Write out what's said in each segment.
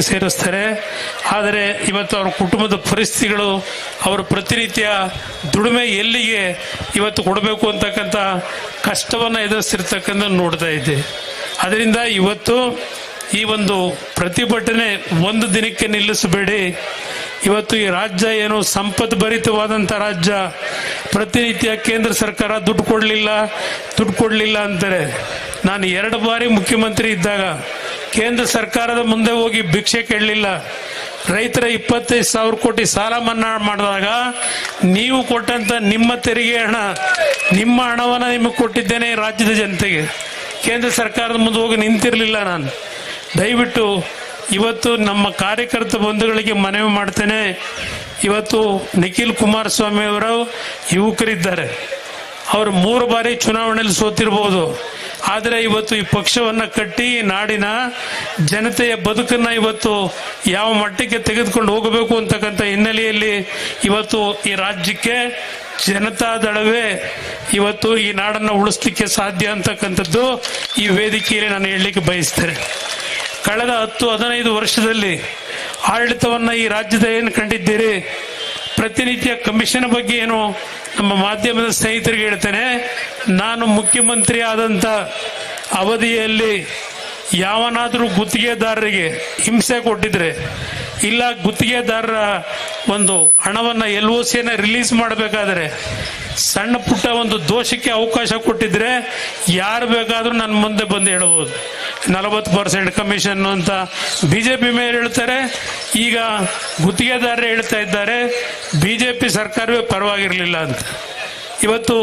ಸೇರಿಸ್ತಾರೆ. ಆದರೆ ಇವತ್ತು ಅವ್ರ ಕುಟುಂಬದ ಪರಿಸ್ಥಿತಿಗಳು, ಅವರ ಪ್ರತಿನಿತ್ಯ ದುಡಿಮೆ ಎಲ್ಲಿಗೆ ಇವತ್ತು ಕೊಡಬೇಕು ಅಂತಕ್ಕಂಥ ಕಷ್ಟವನ್ನು ಎದುರಿಸಿರ್ತಕ್ಕಂಥ ನೋಡ್ತಾ ಇದ್ದೆ. ಅದರಿಂದ ಇವತ್ತು ಈ ಒಂದು ಪ್ರತಿಭಟನೆ ಒಂದು ದಿನಕ್ಕೆ ನಿಲ್ಲಿಸಬೇಡಿ. ಇವತ್ತು ಈ ರಾಜ್ಯ ಏನು ಸಂಪತ್ತು ಭರಿತವಾದಂಥ ರಾಜ್ಯ. ಪ್ರತಿನಿತ್ಯ ಕೇಂದ್ರ ಸರ್ಕಾರ ದುಡ್ಡು ಕೊಡಲಿಲ್ಲ ದುಡ್ಡು ಕೊಡಲಿಲ್ಲ ಅಂತಾರೆ. ನಾನು ಎರಡು ಬಾರಿ ಮುಖ್ಯಮಂತ್ರಿ ಇದ್ದಾಗ ಕೇಂದ್ರ ಸರ್ಕಾರದ ಮುಂದೆ ಹೋಗಿ ಭಿಕ್ಷೆ ಕೇಳಲಿಲ್ಲ. ರೈತರ ಇಪ್ಪತ್ತೈದು ಸಾವಿರ ಕೋಟಿ ಸಾಲ ಮನ್ನಾ ಮಾಡಿದಾಗ ನೀವು ಕೊಟ್ಟಂತ ನಿಮ್ಮ ತೆರಿಗೆ ಹಣ, ನಿಮ್ಮ ಹಣವನ್ನು ನಿಮಗೆ ಕೊಟ್ಟಿದ್ದೇನೆ ರಾಜ್ಯದ ಜನತೆಗೆ. ಕೇಂದ್ರ ಸರ್ಕಾರದ ಮುಂದೆ ಹೋಗಿ ನಿಂತಿರಲಿಲ್ಲ ನಾನು. ದಯವಿಟ್ಟು ಇವತ್ತು ನಮ್ಮ ಕಾರ್ಯಕರ್ತ ಬಂಧುಗಳಿಗೆ ಮನವಿ ಮಾಡ್ತೇನೆ. ಇವತ್ತು ನಿಖಿಲ್ ಕುಮಾರಸ್ವಾಮಿ ಅವರು ಯುವಕರಿದ್ದಾರೆ. ಅವರು ಮೂರು ಬಾರಿ ಚುನಾವಣೆಯಲ್ಲಿ ಸೋತಿರ್ಬೋದು. ಆದರೆ ಇವತ್ತು ಈ ಪಕ್ಷವನ್ನು ಕಟ್ಟಿ ನಾಡಿನ ಜನತೆಯ ಬದುಕನ್ನು ಇವತ್ತು ಯಾವ ಮಟ್ಟಕ್ಕೆ ತೆಗೆದುಕೊಂಡು ಹೋಗಬೇಕು ಅಂತಕ್ಕಂಥ ಹಿನ್ನೆಲೆಯಲ್ಲಿ ಇವತ್ತು ಈ ರಾಜ್ಯಕ್ಕೆ ಜನತಾದಳವೇ ಇವತ್ತು ಈ ನಾಡನ್ನು ಉಳಿಸ್ಲಿಕ್ಕೆ ಸಾಧ್ಯ ಅಂತಕ್ಕಂಥದ್ದು ಈ ವೇದಿಕೆಯಲ್ಲಿ ನಾನು ಹೇಳಲಿಕ್ಕೆ ಬಯಸ್ತೇನೆ. ಕಳೆದ ಹತ್ತು ಹದಿನೈದು ವರ್ಷದಲ್ಲಿ ಆಡಳಿತವನ್ನು ಈ ರಾಜ್ಯದ ಏನು ಕಂಡಿದ್ದೀರಿ? ಪ್ರತಿನಿತ್ಯ ಕಮಿಷನ್ ಬಗ್ಗೆ ಏನು ನಮ್ಮ ಮಾಧ್ಯಮದ ಸ್ನೇಹಿತರಿಗೆ ಹೇಳ್ತೇನೆ. ನಾನು ಮುಖ್ಯಮಂತ್ರಿ ಆದಂಥ ಅವಧಿಯಲ್ಲಿ ಯಾವನಾದರೂ ಗುತ್ತಿಗೆದಾರರಿಗೆ ಹಿಂಸೆ ಕೊಟ್ಟಿದ್ರೆ ಇಲ್ಲ, ಗುತ್ತಿಗೆದಾರರ ಒಂದು ಹಣವನ್ನು ಎಲ್ ಒ ಸಿಯನ್ನು ರಿಲೀಸ್ ಮಾಡಬೇಕಾದ್ರೆ ಸಣ್ಣ ಪುಟ್ಟ ಒಂದು ದೋಷಕ್ಕೆ ಅವಕಾಶ ಕೊಟ್ಟಿದ್ರೆ ಯಾರು ಬೇಕಾದರೂ ನನ್ನ ಮುಂದೆ ಬಂದು ಹೇಳಬಹುದು. ನಲವತ್ತು ಪರ್ಸೆಂಟ್ ಕಮಿಷನ್ ಅಂತ ಬಿ ಜೆ ಪಿ ಮೇಲೆ ಹೇಳ್ತಾರೆ. ಈಗ ಗುತ್ತಿಗೆದಾರರೇ ಹೇಳ್ತಾ ಇದ್ದಾರೆ ಬಿ ಜೆ ಪಿ ಸರ್ಕಾರವೇ ಪರವಾಗಿರಲಿಲ್ಲ ಅಂತ. ಇವತ್ತು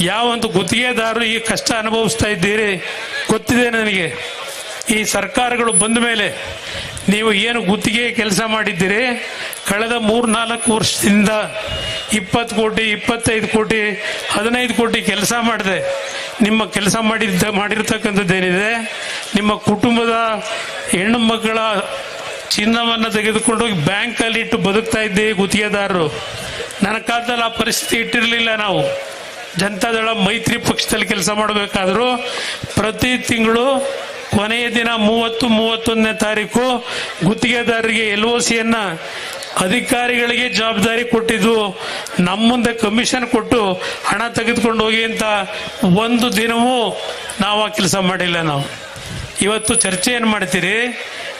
ಯಾವ ಒಂದು ಗುತ್ತಿಗೆದಾರರು ಈ ಕಷ್ಟ ಅನುಭವಿಸ್ತಾ ಇದ್ದೀರಿ ಗೊತ್ತಿದೆ ನನಗೆ. ಈ ಸರ್ಕಾರಗಳು ಬಂದ ಮೇಲೆ ನೀವು ಏನು ಗುತ್ತಿಗೆ ಕೆಲಸ ಮಾಡಿದ್ದೀರಿ? ಕಳೆದ ಮೂರ್ನಾಲ್ಕು ವರ್ಷದಿಂದ ಇಪ್ಪತ್ತು ಕೋಟಿ, ಇಪ್ಪತ್ತೈದು ಕೋಟಿ, ಹದಿನೈದು ಕೋಟಿ ಕೆಲಸ ಮಾಡಿದೆ. ನಿಮ್ಮ ಕೆಲಸ ಮಾಡಿದ್ದ, ಮಾಡಿರ್ತಕ್ಕಂಥದ್ದೇನಿದೆ? ನಿಮ್ಮ ಕುಟುಂಬದ ಹೆಣ್ಣು ಮಕ್ಕಳ ಚಿನ್ನವನ್ನು ತೆಗೆದುಕೊಂಡು ಬ್ಯಾಂಕಲ್ಲಿ ಇಟ್ಟು ಬದುಕ್ತಾ ಇದ್ದೀವಿ ಗುತ್ತಿಗೆದಾರರು. ನನ್ನ ಕಾಲದಲ್ಲಿ ಆ ಪರಿಸ್ಥಿತಿ ಇಟ್ಟಿರಲಿಲ್ಲ ನಾವು. ಜನತಾದಳ ಮೈತ್ರಿ ಪಕ್ಷದಲ್ಲಿ ಕೆಲಸ ಮಾಡಬೇಕಾದ್ರೂ ಪ್ರತಿ ತಿಂಗಳು ಕೊನೆಯ ದಿನ ಮೂವತ್ತು, ಮೂವತ್ತೊಂದನೇ ತಾರೀಕು ಗುತ್ತಿಗೆದಾರರಿಗೆ ಎಲ್ ಒ ಸಿಯನ್ನ ಅಧಿಕಾರಿಗಳಿಗೆ ಜವಾಬ್ದಾರಿ ಕೊಟ್ಟಿದ್ದು, ನಮ್ಮ ಮುಂದೆ ಕಮಿಷನ್ ಕೊಟ್ಟು ಹಣ ತೆಗೆದುಕೊಂಡು ಹೋಗಿ ಅಂತ ಒಂದು ದಿನವೂ ನಾವು ಆ ಕೆಲಸ ಮಾಡಿಲ್ಲ ನಾವು. ಇವತ್ತು ಚರ್ಚೆ ಏನು ಮಾಡ್ತೀರಿ?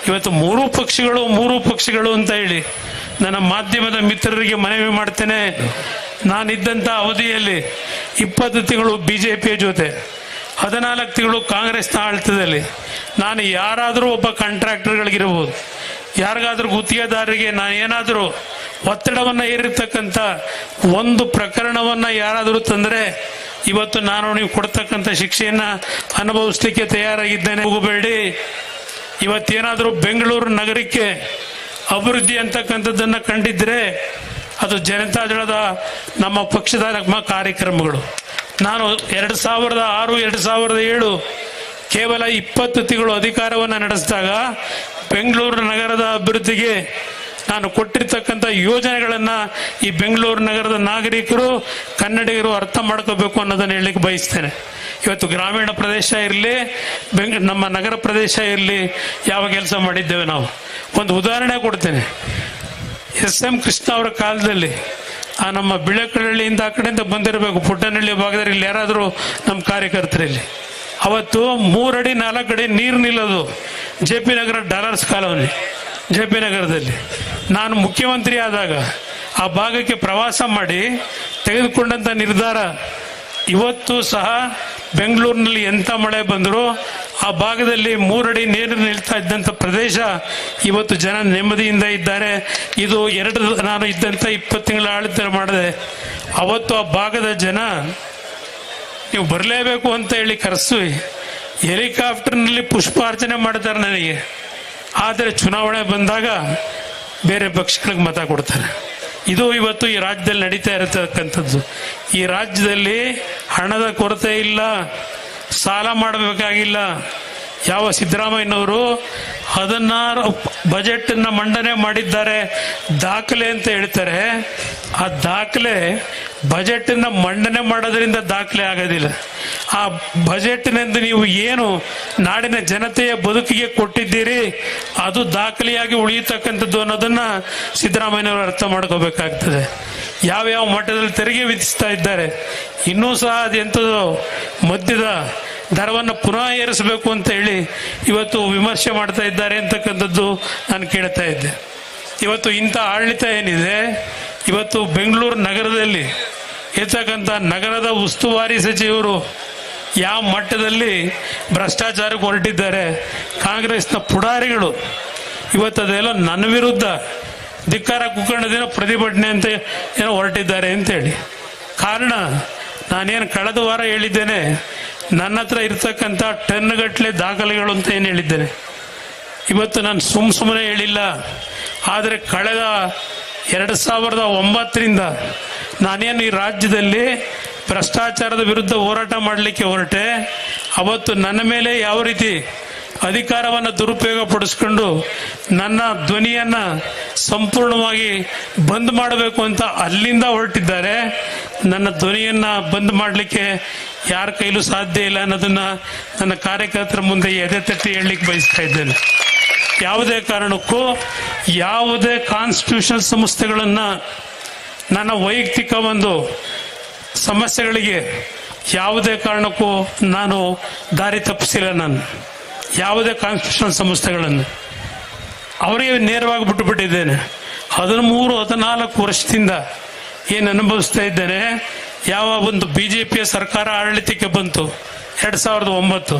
ಇವತ್ತು ಮೂರು ಪಕ್ಷಗಳು ಮೂರು ಪಕ್ಷಗಳು ಅಂತ ಹೇಳಿ ನನ್ನ ಮಾಧ್ಯಮದ ಮಿತ್ರರಿಗೆ ಮನವಿ ಮಾಡ್ತೇನೆ. ನಾನಿದ್ದಂಥ ಅವಧಿಯಲ್ಲಿ ಇಪ್ಪತ್ತು ತಿಂಗಳು ಬಿ ಜೆ ಪಿಯ ಜೊತೆ. ಹದಿನಾಲ್ಕು ತಿಂಗಳು ಕಾಂಗ್ರೆಸ್ನ ಆಳ್ತದಲ್ಲಿ ನಾನು ಯಾರಾದರೂ ಒಬ್ಬ ಕಾಂಟ್ರಾಕ್ಟರ್ಗಳಿಗಿರ್ಬೋದು, ಯಾರಿಗಾದ್ರೂ ಗುತ್ತಿಗೆದಾರರಿಗೆ ನಾನು ಏನಾದರೂ ಒತ್ತಡವನ್ನು ಹೇರಿರ್ತಕ್ಕಂಥ ಒಂದು ಪ್ರಕರಣವನ್ನು ಯಾರಾದರೂ ತಂದರೆ ಇವತ್ತು ನಾನು ನೀವು ಕೊಡ್ತಕ್ಕಂಥ ಶಿಕ್ಷೆಯನ್ನು ಅನುಭವಿಸ್ಲಿಕ್ಕೆ ತಯಾರಾಗಿದ್ದೇನೆ. ಹೋಗಬೇಡಿ. ಇವತ್ತೇನಾದರೂ ಬೆಂಗಳೂರು ನಗರಕ್ಕೆ ಅಭಿವೃದ್ಧಿ ಅಂತಕ್ಕಂಥದ್ದನ್ನು ಕಂಡಿದ್ದರೆ ಅದು ಜನತಾದಳದ ನಮ್ಮ ಪಕ್ಷದ ನಮ್ಮ ಕಾರ್ಯಕ್ರಮಗಳು. ನಾನು ಎರಡು ಸಾವಿರದ ಆರು, ಎರಡು ಸಾವಿರದ ಏಳು ಕೇವಲ ಇಪ್ಪತ್ತು ತಿಂಗಳು ಅಧಿಕಾರವನ್ನು ನಡೆಸಿದಾಗ ಬೆಂಗಳೂರು ನಗರದ ಅಭಿವೃದ್ಧಿಗೆ ನಾನು ಕೊಟ್ಟಿರ್ತಕ್ಕಂಥ ಯೋಜನೆಗಳನ್ನು ಈ ಬೆಂಗಳೂರು ನಗರದ ನಾಗರಿಕರು, ಕನ್ನಡಿಗರು ಅರ್ಥ ಮಾಡ್ಕೋಬೇಕು ಅನ್ನೋದನ್ನು ಹೇಳಲಿಕ್ಕೆ ಬಯಸ್ತೇನೆ. ಇವತ್ತು ಗ್ರಾಮೀಣ ಪ್ರದೇಶ ಇರಲಿ, ಬೆಂಗ್, ನಮ್ಮ ನಗರ ಪ್ರದೇಶ ಇರಲಿ, ಯಾವ ಕೆಲಸ ಮಾಡಿದ್ದೇವೆ ನಾವು. ಒಂದು ಉದಾಹರಣೆ ಕೊಡ್ತೇನೆ. ಎಸ್ ಎಂ ಕೃಷ್ಣ ಅವರ ಕಾಲದಲ್ಲಿ ಆ ನಮ್ಮ ಬಿಳಕಳ್ಳಿಯಿಂದ ಆ ಕಡೆಯಿಂದ ಬಂದಿರಬೇಕು. ಪುಟ್ಟನಹಳ್ಳಿ ಭಾಗದಲ್ಲಿ ಇಲ್ಲಿ ಯಾರಾದರೂ ನಮ್ಮ ಕಾರ್ಯಕರ್ತರಲ್ಲಿ. ಅವತ್ತು ಮೂರಡಿ, ನಾಲ್ಕಡಿ ನೀರು ನಿಲ್ಲೋದು J P Nagar dollars colony, J P ನಗರದಲ್ಲಿ. ನಾನು ಮುಖ್ಯಮಂತ್ರಿ ಆದಾಗ ಆ ಭಾಗಕ್ಕೆ ಪ್ರವಾಸ ಮಾಡಿ ತೆಗೆದುಕೊಂಡಂಥ ನಿರ್ಧಾರ ಇವತ್ತು ಸಹ ಬೆಂಗಳೂರಿನಲ್ಲಿ ಎಂಥ ಮಳೆ ಬಂದರೂ ಆ ಭಾಗದಲ್ಲಿ ಮೂರಡಿ ನೀರು ನಿಲ್ತಾ ಇದ್ದಂಥ ಪ್ರದೇಶ ಇವತ್ತು ಜನ ನೆಮ್ಮದಿಯಿಂದ ಇದ್ದಾರೆ. ಇದು ಎರಡು ನಾನು ಇದ್ದಂಥ ಇಪ್ಪತ್ತು ತಿಂಗಳ ಆಡಳಿತ ಮಾಡಿದೆ. ಅವತ್ತು ಆ ಭಾಗದ ಜನ ನೀವು ಬರಲೇಬೇಕು ಅಂತ ಹೇಳಿ ಕರೆಸಿ. ಹೆಲಿಕಾಪ್ಟರ್ನಲ್ಲಿ ಪುಷ್ಪಾರ್ಚನೆ ಮಾಡ್ತಾರೆ ನನಗೆ. ಆದರೆ ಚುನಾವಣೆ ಬಂದಾಗ ಬೇರೆ ಪಕ್ಷಗಳಿಗೆ ಮತ ಕೊಡ್ತಾರೆ. ಇದು ಇವತ್ತು ಈ ರಾಜ್ಯದಲ್ಲಿ ನಡೀತಾ ಇರತಕ್ಕಂಥದ್ದು. ಈ ರಾಜ್ಯದಲ್ಲಿ ಹಣದ ಕೊರತೆ ಇಲ್ಲ, ಸಾಲ ಮಾಡಬೇಕಾಗಿಲ್ಲ. ಯಾವ ಸಿದ್ದರಾಮಯ್ಯನವರು ಹದಿನಾರು ಬಜೆಟನ್ನು ಮಂಡನೆ ಮಾಡಿದ್ದಾರೆ, ದಾಖಲೆ ಅಂತ ಹೇಳ್ತಾರೆ. ಆ ದಾಖಲೆ ಬಜೆಟನ್ನು ಮಂಡನೆ ಮಾಡೋದ್ರಿಂದ ದಾಖಲೆ ಆಗೋದಿಲ್ಲ. ಆ ಬಜೆಟ್ನಿಂದ ನೀವು ಏನು ನಾಡಿನ ಜನತೆಯ ಬದುಕಿಗೆ ಕೊಟ್ಟಿದ್ದೀರಿ, ಅದು ದಾಖಲೆಯಾಗಿ ಉಳಿಯತಕ್ಕಂಥದ್ದು ಅನ್ನೋದನ್ನ ಸಿದ್ದರಾಮಯ್ಯನವರು ಅರ್ಥ ಮಾಡ್ಕೋಬೇಕಾಗ್ತದೆ. ಯಾವ್ಯಾವ ಮಟ್ಟದಲ್ಲಿ ತೆರಿಗೆ ವಿಧಿಸ್ತಾ ಇದ್ದಾರೆ, ಇನ್ನೂ ಸಹ ಅದೆಂಥದ್ದು ಮದ್ಯದ ದರವನ್ನು ಪುನಃ ಏರಿಸಬೇಕು ಅಂತ ಹೇಳಿ ಇವತ್ತು ವಿಮರ್ಶೆ ಮಾಡ್ತಾ ಇದ್ದಾರೆ ಅಂತಕ್ಕಂಥದ್ದು ನಾನು ಕೇಳ್ತಾ ಇದ್ದೆ. ಇವತ್ತು ಇಂಥ ಆಡಳಿತ ಏನಿದೆ, ಇವತ್ತು ಬೆಂಗಳೂರು ನಗರದಲ್ಲಿ ಇರ್ತಕ್ಕಂಥ ನಗರದ ಉಸ್ತುವಾರಿ ಸಚಿವರು ಯಾವ ಮಟ್ಟದಲ್ಲಿ ಭ್ರಷ್ಟಾಚಾರಕ್ಕೆ ಹೊರಟಿದ್ದಾರೆ, ಕಾಂಗ್ರೆಸ್ನ ಪುಡಾರಿಗಳು ಇವತ್ತು ಅದೆಲ್ಲ ನನ್ನ ವಿರುದ್ಧ ಧಿಕ್ಕಾರ ಕುಕ್ಕಣದಿನ ಪ್ರತಿಭಟನೆ ಅಂತ ಏನೋ ಹೊರಟಿದ್ದಾರೆ ಅಂತೇಳಿ. ಕಾರಣ ನಾನೇನು ಕಳೆದ ವಾರ ಹೇಳಿದ್ದೇನೆ, ನನ್ನ ಹತ್ರ ಇರ್ತಕ್ಕಂಥ ಟನ್ಗಟ್ಟಲೆ ದಾಖಲೆಗಳು ಅಂತ ಏನು ಹೇಳಿದ್ದೇನೆ. ಇವತ್ತು ನಾನು ಸುಮ್ಮ ಸುಮ್ಮನೆ ಹೇಳಿಲ್ಲ, ಆದರೆ ಕಳೆದ ಎರಡು ಸಾವಿರದ ಒಂಬತ್ತರಿಂದ ನಾನೇನು ಈ ರಾಜ್ಯದಲ್ಲಿ ಭ್ರಷ್ಟಾಚಾರದ ವಿರುದ್ಧ ಹೋರಾಟ ಮಾಡಲಿಕ್ಕೆ ಹೊರಟೆ, ಅವತ್ತು ನನ್ನ ಮೇಲೆ ಯಾವ ರೀತಿ ಅಧಿಕಾರವನ್ನು ದುರುಪಯೋಗ ಪಡಿಸ್ಕೊಂಡು ನನ್ನ ಧ್ವನಿಯನ್ನ ಸಂಪೂರ್ಣವಾಗಿ ಬಂದ್ ಮಾಡಬೇಕು ಅಂತ ಅಲ್ಲಿಂದ ಹೊರಟಿದ್ದಾರೆ, ನನ್ನ ಧ್ವನಿಯನ್ನ ಬಂದ್ ಮಾಡಲಿಕ್ಕೆ ಯಾರ ಕೈಲೂ ಸಾಧ್ಯ ಇಲ್ಲ ಅನ್ನೋದನ್ನ ನನ್ನ ಕಾರ್ಯಕರ್ತರ ಮುಂದೆ ಎದೆ ತಟ್ಟಿ ಹೇಳಲಿಕ್ಕೆ ಬಯಸ್ತಾ ಇದ್ದೇನೆ. ಯಾವುದೇ ಕಾರಣಕ್ಕೂ ಯಾವುದೇ ಕಾನ್ಸ್ಟಿಟ್ಯೂಷನ್ ಸಂಸ್ಥೆಗಳನ್ನು ನನ್ನ ವೈಯಕ್ತಿಕ ಒಂದು ಸಮಸ್ಯೆಗಳಿಗೆ ಯಾವುದೇ ಕಾರಣಕ್ಕೂ ನಾನು ದಾರಿ ತಪ್ಪಿಸಿಲ್ಲ ನಾನು. ಯಾವುದೇ ಕಾನ್ಸ್ಟಿಟ್ಯೂಷನ್ ಸಂಸ್ಥೆಗಳನ್ನು ಅವರಿಗೆ ನೇರವಾಗಿ ಬಿಟ್ಟು ಬಿಟ್ಟಿದ್ದೇನೆ ಹದಿಮೂರು, ಹದಿನಾಲ್ಕು ವರ್ಷದಿಂದ ಏನು ಅನುಭವಿಸ್ತಾ ಇದ್ದೇನೆ. ಯಾವ ಒಂದು ಬಿ ಜೆ ಪಿಯ ಸರ್ಕಾರ ಆಡಳಿತಕ್ಕೆ ಬಂತು. ಎರಡು ಸಾವಿರದ ಒಂಬತ್ತು.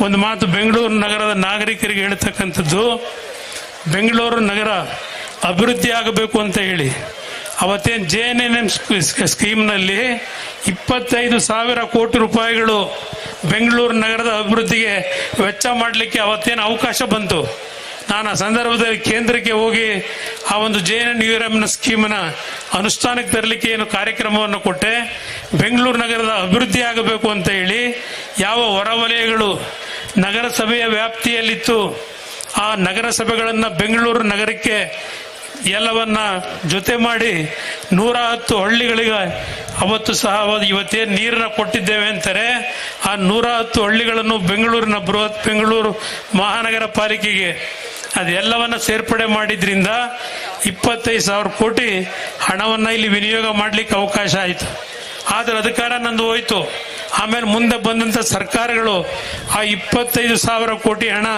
ಒಂದು ಮಾತು ಬೆಂಗಳೂರು ನಗರದ ನಾಗರಿಕರಿಗೆ ಹೇಳ್ತಕ್ಕಂಥದ್ದು, ಬೆಂಗಳೂರು ನಗರ ಅಭಿವೃದ್ಧಿ ಆಗಬೇಕು ಅಂತ ಹೇಳಿ. ಅವತ್ತೇನು ಜೆ ಎನ್ ಎನ್ ಎಂ ಸ್ಕೀಮ್ನಲ್ಲಿ ಇಪ್ಪತ್ತೈದು ಸಾವಿರ ಕೋಟಿ ರೂಪಾಯಿಗಳು ಬೆಂಗಳೂರು ನಗರದ ಅಭಿವೃದ್ಧಿಗೆ ವೆಚ್ಚ ಮಾಡಲಿಕ್ಕೆ ಅವತ್ತೇನು ಅವಕಾಶ ಬಂತು. ನಾನು ಆ ಸಂದರ್ಭದಲ್ಲಿ ಕೇಂದ್ರಕ್ಕೆ ಹೋಗಿ ಆ ಒಂದು ಜೆ ಎನ್ ಯು ಎಂ ಸ್ಕೀಮ್ನ ಅನುಷ್ಠಾನಕ್ಕೆ ತರಲಿಕ್ಕೆ ಏನು ಕಾರ್ಯಕ್ರಮವನ್ನು ಕೊಟ್ಟೆ. ಬೆಂಗಳೂರು ನಗರದ ಅಭಿವೃದ್ಧಿ ಆಗಬೇಕು ಅಂತ ಹೇಳಿ ಯಾವ ಹೊರವಲಯಗಳು ನಗರಸಭೆಯ ವ್ಯಾಪ್ತಿಯಲ್ಲಿತ್ತು, ಆ ನಗರಸಭೆಗಳನ್ನು ಬೆಂಗಳೂರು ನಗರಕ್ಕೆ ಎಲ್ಲವನ್ನ ಜೊತೆ ಮಾಡಿ ನೂರ ಹತ್ತು ಹಳ್ಳಿಗಳಿಗೆ ಅವತ್ತು ಸಹ ಇವತ್ತೇ ನೀರನ್ನ ಕೊಟ್ಟಿದ್ದೇವೆ ಅಂತಾರೆ. ಆ ನೂರ ಹತ್ತು ಹಳ್ಳಿಗಳನ್ನು ಬೆಂಗಳೂರಿನ ಬೃಹತ್ ಬೆಂಗಳೂರು ಮಹಾನಗರ ಪಾಲಿಕೆಗೆ ಅದೆಲ್ಲವನ್ನ ಸೇರ್ಪಡೆ ಮಾಡಿದ್ರಿಂದ ಇಪ್ಪತ್ತೈದು ಸಾವಿರ ಕೋಟಿ ಹಣವನ್ನ ಇಲ್ಲಿ ವಿನಿಯೋಗ ಮಾಡಲಿಕ್ಕೆ ಅವಕಾಶ ಆಯಿತು. ಆದ್ರೆ ಅಧಿಕಾರ ನಂದು ಹೋಯ್ತು. ಆಮೇಲೆ ಮುಂದೆ ಬಂದಂತ ಸರ್ಕಾರಗಳು ಆ ಇಪ್ಪತ್ತೈದು ಸಾವಿರ ಕೋಟಿ ಹಣ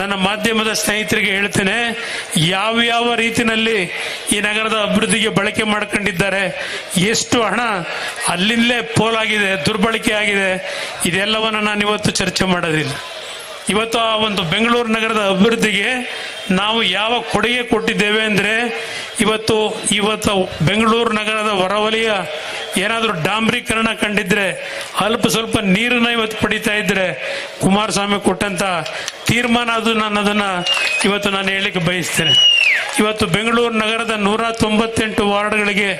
ನನ್ನ ಮಾಧ್ಯಮದ ಸ್ನೇಹಿತರಿಗೆ ಹೇಳ್ತೇನೆ. ಯಾವ ಯಾವ ರೀತಿನಲ್ಲಿ ಈ ನಗರದ ಅಭಿವೃದ್ಧಿಗೆ ಬಳಕೆ ಮಾಡ್ಕೊಂಡಿದ್ದಾರೆ, ಎಷ್ಟು ಹಣ ಅಲ್ಲಿಂದಲೇ ಪೋಲಾಗಿದೆ, ದುರ್ಬಳಕೆ ಆಗಿದೆ, ಇದೆಲ್ಲವನ್ನು ನಾನು ಇವತ್ತು ಚರ್ಚೆ ಮಾಡೋದಿಲ್ಲ ಇವತ್ತು ಆ ಒಂದು ಬೆಂಗಳೂರು ನಗರದ ಅಭಿವೃದ್ಧಿಗೆ ನಾವು ಯಾವ ಕೊಡುಗೆ ಕೊಟ್ಟಿದ್ದೇವೆ ಅಂದರೆ, ಇವತ್ತು ಇವತ್ತು ಬೆಂಗಳೂರು ನಗರದ ಹೊರವಲಯ ಏನಾದರೂ ಡಾಂಬ್ರೀಕರಣ ಕಂಡಿದ್ರೆ ಅಲ್ಪ ಸ್ವಲ್ಪ ನೀರನ್ನ ಇವತ್ತು ಪಡಿತಾ ಇದ್ರೆ ಕುಮಾರಸ್ವಾಮಿ ಕೊಟ್ಟಂತ ತೀರ್ಮಾನ ಅದು ನಾನು ಅದನ್ನ ಇವತ್ತು ನಾನು ಹೇಳಲಿಕ್ಕೆ ಬಯಸ್ತೇನೆ. ಇವತ್ತು ಬೆಂಗಳೂರು ನಗರದ ನೂರ ತೊಂಬತ್ತೆಂಟು ವಾರ್ಡ್ಗಳಿಗೆ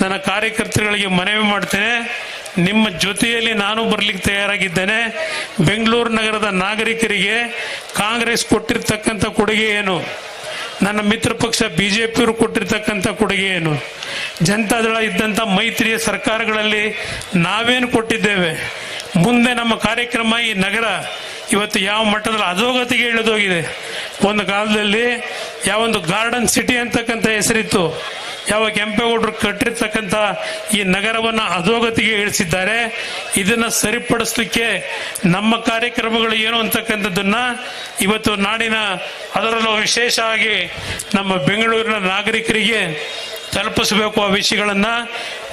ನನ್ನ ಕಾರ್ಯಕರ್ತರುಗಳಿಗೆ ಮನವಿ ಮಾಡ್ತೇನೆ. ನಿಮ್ಮ ಜೊತೆಯಲ್ಲಿ ನಾನು ಬರ್ಲಿಕ್ಕೆ ತಯಾರಾಗಿದ್ದೇನೆ. ಬೆಂಗಳೂರು ನಗರದ ನಾಗರಿಕರಿಗೆ ಕಾಂಗ್ರೆಸ್ ಕೊಟ್ಟಿರ್ತಕ್ಕಂಥ ಕೊಡುಗೆ ಏನು? ನನ್ನ ಮಿತ್ರ ಪಕ್ಷ ಬಿಜೆಪಿಯವರು ಕೊಟ್ಟಿರ್ತಕ್ಕಂಥ ಕೊಡುಗೆ ಏನು? ಜನತಾದಳ ಇದ್ದಂಥ ಮೈತ್ರಿಯ ಸರ್ಕಾರಗಳಲ್ಲಿ ನಾವೇನು ಕೊಟ್ಟಿದ್ದೇವೆ? ಮುಂದೆ ನಮ್ಮ ಕಾರ್ಯಕ್ರಮ ಈ ನಗರ ಇವತ್ತು ಯಾವ ಮಟ್ಟದಲ್ಲಿ ಅಧೋಗತಿಗೆ ಇಳಿದೋಗಿದೆ? ಒಂದು ಕಾಲದಲ್ಲಿ ಯಾವೊಂದು ಗಾರ್ಡನ್ ಸಿಟಿ ಅಂತಕ್ಕಂಥ ಹೆಸರಿತ್ತು. ಯಾವ ಕೆಂಪೇಗೌಡರು ಕಟ್ಟಿರ್ತಕ್ಕಂಥ ಈ ನಗರವನ್ನು ಅಧೋಗತಿಗೆ ಇಳಿಸಿದ್ದಾರೆ, ಇದನ್ನ ಸರಿಪಡಿಸಲಿಕ್ಕೆ ನಮ್ಮ ಕಾರ್ಯಕ್ರಮಗಳು ಏನು ಅಂತಕ್ಕಂಥದ್ದನ್ನ ಇವತ್ತು ನಾಡಿನ ಅದರಲ್ಲೂ ವಿಶೇಷವಾಗಿ ನಮ್ಮ ಬೆಂಗಳೂರಿನ ನಾಗರಿಕರಿಗೆ ತಲುಪಿಸಬೇಕು ಆ ವಿಷಯಗಳನ್ನು.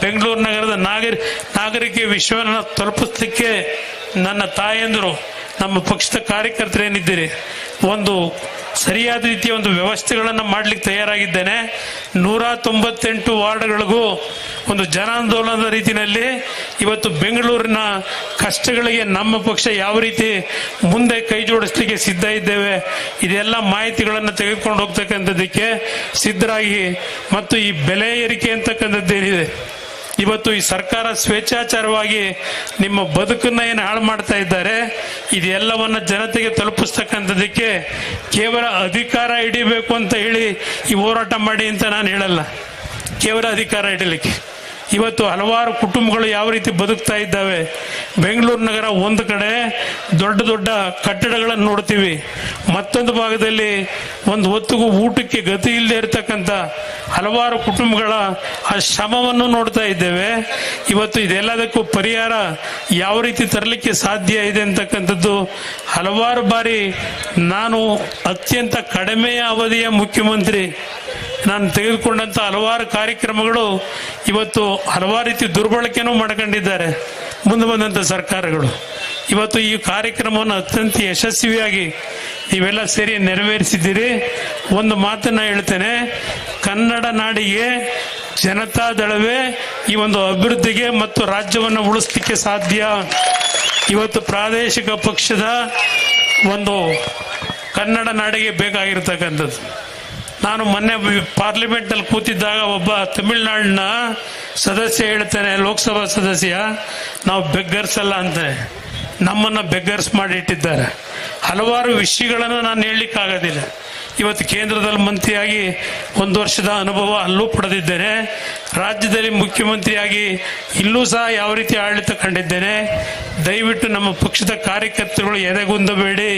ಬೆಂಗಳೂರು ನಗರದ ನಾಗರಿ, ನಾಗರಿಕ ವಿಶ್ವವನ್ನು ತಲುಪಿಸ್ಲಿಕ್ಕೆ ನನ್ನ ತಾಯಂದರು, ನಮ್ಮ ಪಕ್ಷದ ಕಾರ್ಯಕರ್ತರೇನಿದ್ದೀರಿ ಒಂದು ಸರಿಯಾದ ರೀತಿಯ ಒಂದು ವ್ಯವಸ್ಥೆಗಳನ್ನು ಮಾಡಲಿಕ್ಕೆ ತಯಾರಾಗಿದ್ದೇನೆ. ನೂರ ತೊಂಬತ್ತೆಂಟು ವಾರ್ಡ್ಗಳಿಗೂ ಒಂದು ಜನಾಂದೋಲನದ ರೀತಿಯಲ್ಲಿ ಇವತ್ತು ಬೆಂಗಳೂರಿನ ಕಷ್ಟಗಳಿಗೆ ನಮ್ಮ ಪಕ್ಷ ಯಾವ ರೀತಿ ಮುಂದೆ ಕೈ ಜೋಡಿಸ್ಲಿಕ್ಕೆ ಸಿದ್ಧ ಇದ್ದೇವೆ, ಇದೆಲ್ಲ ಮಾಹಿತಿಗಳನ್ನು ತೆಗೆದುಕೊಂಡು ಹೋಗ್ತಕ್ಕಂಥದ್ದಕ್ಕೆ ಸಿದ್ಧರಾಗಿ ಮತ್ತು ಈ ಬೆಲೆ ಏರಿಕೆ ಅಂತಕ್ಕಂಥದ್ದೇನಿದೆ ಇವತ್ತು ಈ ಸರ್ಕಾರ ಸ್ವೇಚ್ಛಾಚಾರವಾಗಿ ನಿಮ್ಮ ಬದುಕನ್ನ ಏನು ಹಾಳು ಮಾಡ್ತಾ ಇದ್ದಾರೆ, ಇದೆಲ್ಲವನ್ನ ಜನತೆಗೆ ತಲುಪಿಸ್ತಕ್ಕಂಥದಕ್ಕೆ ಕೇವಲ ಅಧಿಕಾರ ಹಿಡಿಬೇಕು ಅಂತ ಹೇಳಿ ಈ ಹೋರಾಟ ಮಾಡಿ ಅಂತ ನಾನು ಹೇಳಲ್ಲ. ಕೇವಲ ಅಧಿಕಾರ ಹಿಡಿಲಿಕ್ಕೆ. ಇವತ್ತು ಹಲವಾರು ಕುಟುಂಬಗಳು ಯಾವ ರೀತಿ ಬದುಕ್ತಾ ಇದ್ದಾವೆ? ಬೆಂಗಳೂರು ನಗರ ಒಂದು ಕಡೆ ದೊಡ್ಡ ದೊಡ್ಡ ಕಟ್ಟಡಗಳನ್ನು ನೋಡ್ತೀವಿ. ಮತ್ತೊಂದು ಭಾಗದಲ್ಲಿ ಒಂದು ಹೊತ್ತಿಗೂ ಊಟಕ್ಕೆ ಗತಿ ಇಲ್ಲದೆ ಇರತಕ್ಕಂಥ ಹಲವಾರು ಕುಟುಂಬಗಳ ಆ ಶ್ರಮವನ್ನು ನೋಡ್ತಾ ಇದ್ದೇವೆ. ಇವತ್ತು ಇದೆಲ್ಲದಕ್ಕೂ ಪರಿಹಾರ ಯಾವ ರೀತಿ ತರಲಿಕ್ಕೆ ಸಾಧ್ಯ ಇದೆ ಅಂತಕ್ಕಂಥದ್ದು ಹಲವಾರು ಬಾರಿ ನಾನು ಅತ್ಯಂತ ಕಡಿಮೆಯ ಅವಧಿಯ ಮುಖ್ಯಮಂತ್ರಿ. ನಾನು ತೆಗೆದುಕೊಂಡಂಥ ಹಲವಾರು ಕಾರ್ಯಕ್ರಮಗಳು ಇವತ್ತು ಹಲವಾರು ರೀತಿ ದುರ್ಬಳಕೆನೂ ಮಾಡ್ಕೊಂಡಿದ್ದಾರೆ. ಮುಂದೆ ಬಂದಂಥ ಸರ್ಕಾರಗಳು. ಇವತ್ತು ಈ ಕಾರ್ಯಕ್ರಮವನ್ನು ಅತ್ಯಂತ ಯಶಸ್ವಿಯಾಗಿ ನೀವೆಲ್ಲ ಸೇರಿ ನೆರವೇರಿಸಿದ್ದೀರಿ. ಒಂದು ಮಾತನ್ನು ಹೇಳ್ತೇನೆ. ಕನ್ನಡ ನಾಡಿಗೆ ಜನತಾ ದಳವೇ ಈ ಒಂದು ಅಭಿವೃದ್ಧಿಗೆ ಮತ್ತು ರಾಜ್ಯವನ್ನು ಉಳಿಸ್ಲಿಕ್ಕೆ ಸಾಧ್ಯ. ಇವತ್ತು ಪ್ರಾದೇಶಿಕ ಪಕ್ಷದ ಒಂದು ಕನ್ನಡ ನಾಡಿಗೆ ಬೇಕಾಗಿರ್ತಕ್ಕಂಥದ್ದು. ನಾನು ಮೊನ್ನೆ ಪಾರ್ಲಿಮೆಂಟಲ್ಲಿ ಕೂತಿದ್ದಾಗ ಒಬ್ಬ ತಮಿಳ್ನಾಡಿನ ಸದಸ್ಯ ಹೇಳ್ತಾನೆ ಲೋಕಸಭಾ ಸದಸ್ಯ, ನಾವು ಬೆಗ್ಗರ್ಸಲ್ಲ ಅಂತಾನೆ ನಮ್ಮನ್ನ ಬೆಗ್ಗರ್ಸ್ ಮಾಡಿಟ್ಟಿದ್ದಾರೆ ಹಲವಾರು ವಿಷಯಗಳನ್ನು ನಾನು ಹೇಳಲಿಕ್ಕಾಗೋದಿಲ್ಲ. ಇವತ್ತು ಕೇಂದ್ರದಲ್ಲಿ ಮಂತ್ರಿಯಾಗಿ ಒಂದು ವರ್ಷದ ಅನುಭವ ಅಲ್ಲೂ ಪಡೆದಿದ್ದೇನೆ. ರಾಜ್ಯದಲ್ಲಿ ಮುಖ್ಯಮಂತ್ರಿಯಾಗಿ ಇಲ್ಲೂ ಸಹ ಯಾವ ರೀತಿ ಆಡಳಿತ ಕಂಡಿದ್ದೇನೆ. ದಯವಿಟ್ಟು ನಮ್ಮ ಪಕ್ಷದ ಕಾರ್ಯಕರ್ತರುಗಳು ಎದೆಗುಂದಬೇಡಿ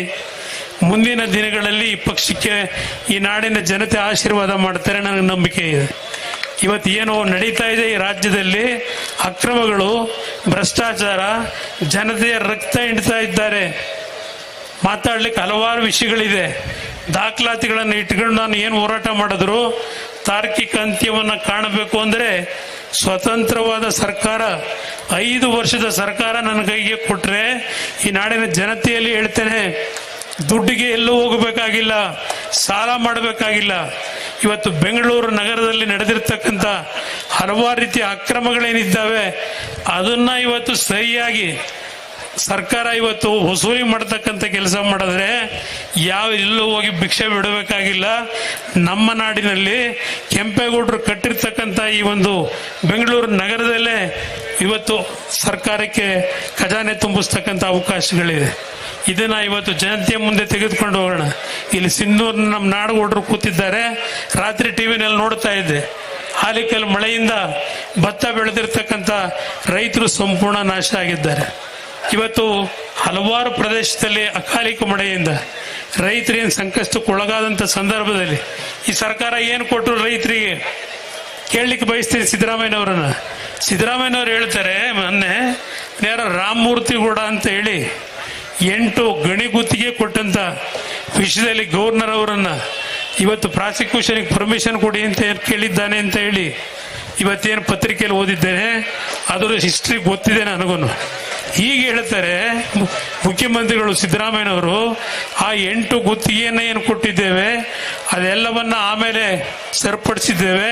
ಮುಂದಿನ ದಿನಗಳಲ್ಲಿ ಈ ಪಕ್ಷಕ್ಕೆ, ಈ ನಾಡಿನ ಜನತೆ ಆಶೀರ್ವಾದ ಮಾಡ್ತಾರೆ ನನಗೆ ನಂಬಿಕೆ ಇದೆ. ಇವತ್ತು ಏನು ನಡೀತಾ ಇದೆ ಈ ರಾಜ್ಯದಲ್ಲಿ. ಅಕ್ರಮಗಳು, ಭ್ರಷ್ಟಾಚಾರ, ಜನತೆಯ ರಕ್ತ ಹಿಂಡ್ತಾ ಇದ್ದಾರೆ. ಮಾತಾಡ್ಲಿಕ್ಕೆ ಹಲವಾರು ವಿಷಯಗಳಿದೆ. ದಾಖಲಾತಿಗಳನ್ನು ಇಟ್ಕೊಂಡು ನಾನು ಏನು ಹೋರಾಟ ಮಾಡಿದ್ರು, ತಾರ್ಕಿಕ ಅಂತ್ಯವನ್ನು ಕಾಣಬೇಕು ಅಂದರೆ ಸ್ವತಂತ್ರವಾದ ಸರ್ಕಾರ, ಐದು ವರ್ಷದ ಸರ್ಕಾರ ನನ್ನ ಕೈಗೆ ಕೊಟ್ಟರೆ ಈ ನಾಡಿನ ಜನತೆಯಲ್ಲಿ ಹೇಳ್ತೇನೆ, ದುಡ್ಡಿಗೆ ಎಲ್ಲೂ ಹೋಗಬೇಕಾಗಿಲ್ಲ, ಸಾಲ ಮಾಡಬೇಕಾಗಿಲ್ಲ. ಇವತ್ತು ಬೆಂಗಳೂರು ನಗರದಲ್ಲಿ ನಡೆದಿರ್ತಕ್ಕಂಥ ಹಲವಾರು ರೀತಿಯ ಅಕ್ರಮಗಳೇನಿದ್ದಾವೆ, ಅದನ್ನ ಇವತ್ತು ಸರಿಯಾಗಿ ಸರ್ಕಾರ ಇವತ್ತು ವಸೂಲಿ ಮಾಡತಕ್ಕಂಥ ಕೆಲಸ ಮಾಡಿದ್ರೆ ಯಾವ ಎಲ್ಲೂ ಹೋಗಿ ಭಿಕ್ಷೆ ಬಿಡಬೇಕಾಗಿಲ್ಲ. ನಮ್ಮ ನಾಡಿನಲ್ಲಿ ಕೆಂಪೇಗೌಡರು ಕಟ್ಟಿರ್ತಕ್ಕಂಥ ಈ ಒಂದು ಬೆಂಗಳೂರು ನಗರದಲ್ಲೇ ಇವತ್ತು ಸರ್ಕಾರಕ್ಕೆ ಖಜಾನೆ ತುಂಬಿಸ್ತಕ್ಕಂಥ ಅವಕಾಶಗಳಿದೆ. ಇದನ್ನ ಇವತ್ತು ಜನತೆಯ ಮುಂದೆ ತೆಗೆದುಕೊಂಡು ಹೋಗೋಣ. ಇಲ್ಲಿ ಸಿಂಧೂರ್ ನಮ್ಮ ನಾಡುಗೌಡರು ಕೂತಿದ್ದಾರೆ. ರಾತ್ರಿ ಟಿವಿನಲ್ಲಿ ನೋಡ್ತಾ ಇದ್ದೆ. ಹಾಲಿಕಲ್ ಮಳೆಯಿಂದ ಭತ್ತ ಬೆಳೆದಿರ್ತಕ್ಕಂಥ ರೈತರು ಸಂಪೂರ್ಣ ನಾಶ ಆಗಿದ್ದಾರೆ. ಇವತ್ತು ಹಲವಾರು ಪ್ರದೇಶದಲ್ಲಿ ಅಕಾಲಿಕ ಮಳೆಯಿಂದ ರೈತರೇನು ಸಂಕಷ್ಟಕ್ಕೆ ಒಳಗಾದಂಥ ಸಂದರ್ಭದಲ್ಲಿ ಈ ಸರ್ಕಾರ ಏನು ಕೊಟ್ಟರು ರೈತರಿಗೆ? ಕೇಳಲಿಕ್ಕೆ ಬಯಸ್ತೀನಿ ಸಿದ್ದರಾಮಯ್ಯನವರನ್ನ. ಸಿದ್ದರಾಮಯ್ಯನವರು ಹೇಳ್ತಾರೆ ಮೊನ್ನೆ, ಯಾರ ರಾಮಮೂರ್ತಿ ಗೌಡ ಅಂತ ಹೇಳಿ ಎಂಟು ಗಣಿ ಗುತ್ತಿಗೆ ಕೊಟ್ಟಂತ ವಿಷಯದಲ್ಲಿ ಗವರ್ನರ್ ಅವರನ್ನ ಇವತ್ತು ಪ್ರಾಸಿಕ್ಯೂಷನ್ಗೆ ಪರ್ಮಿಷನ್ ಕೊಡಿ ಅಂತ ಕೇಳಿದ್ದಾನೆ ಅಂತ ಹೇಳಿ ಇವತ್ತೇನು ಪತ್ರಿಕೆಯಲ್ಲಿ ಓದಿದ್ದೇನೆ, ಅದರ ಹಿಸ್ಟ್ರಿ ಗೊತ್ತಿದೆ ನನಗೂ ಹೀಗೆ ಹೇಳ್ತಾರೆ ಮುಖ್ಯಮಂತ್ರಿಗಳು ಸಿದ್ದರಾಮಯ್ಯನವರು, ಆ ಎಂಟು ಗುತ್ತಿಗೆಯನ್ನ ಏನು ಕೊಟ್ಟಿದ್ದೇವೆ, ಅದೆಲ್ಲವನ್ನ ಆಮೇಲೆ ಸರಿಪಡಿಸಿದ್ದೇವೆ,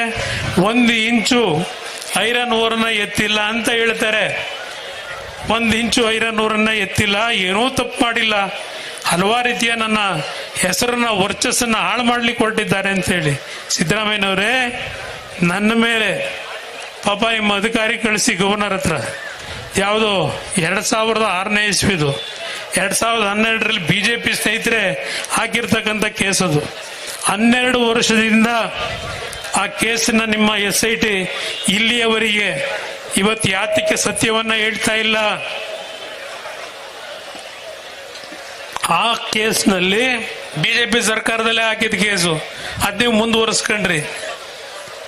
ಒಂದು ಇಂಚು ಐರನ್ ಓರನ್ನ ಎತ್ತಿಲ್ಲ ಅಂತ ಹೇಳ್ತಾರೆ. ಒಂದು ಇಂಚು ಐರನ್ ಓರನ್ನ ಎತ್ತಿಲ್ಲ, ಏನೂ ತಪ್ಪು ಮಾಡಿಲ್ಲ ಹಲವಾರು ರೀತಿಯ ನನ್ನ ಹೆಸರನ್ನ, ವರ್ಚಸ್ಸನ್ನ ಹಾಳು ಮಾಡ್ಲಿಕ್ಕೆ ಹೊರಟಿದ್ದಾರೆ ಅಂತೇಳಿ ಸಿದ್ದರಾಮಯ್ಯನವರೇ, ನನ್ನ ಮೇಲೆ ಪಾಪ ನಿಮ್ಮ ಅಧಿಕಾರಿ ಕಳಿಸಿ ಗವರ್ನರ್ ಹತ್ರ. ಯಾವುದು ಎರಡು ಸಾವಿರದ ಆರನೇ ಇಸ್ವಿದು. ಎರಡು ಸಾವಿರದ ಹನ್ನೆರಡರಲ್ಲಿ ಬಿ ಜೆ ಪಿ ಸ್ನೇಹಿತರೆ ಹಾಕಿರ್ತಕ್ಕಂಥ ಕೇಸ್ ಅದು. ಹನ್ನೆರಡು ವರ್ಷದಿಂದ ಆ ಕೇಸನ್ನ ನಿಮ್ಮ ಎಸ್ ಐ ಟಿ ಇಲ್ಲಿಯವರೆಗೆ ಇವತ್ತು ಯಾತಕ್ಕೆ ಸತ್ಯವನ್ನ ಹೇಳ್ತಾ ಇಲ್ಲ? ಆ ಕೇಸ್ನಲ್ಲಿ ಬಿಜೆಪಿ ಸರ್ಕಾರದಲ್ಲೇ ಹಾಕಿದ ಕೇಸು. ಅದ್ ನೀವು ಮುಂದುವರಿಸ್ಕೊಂಡ್ರಿ.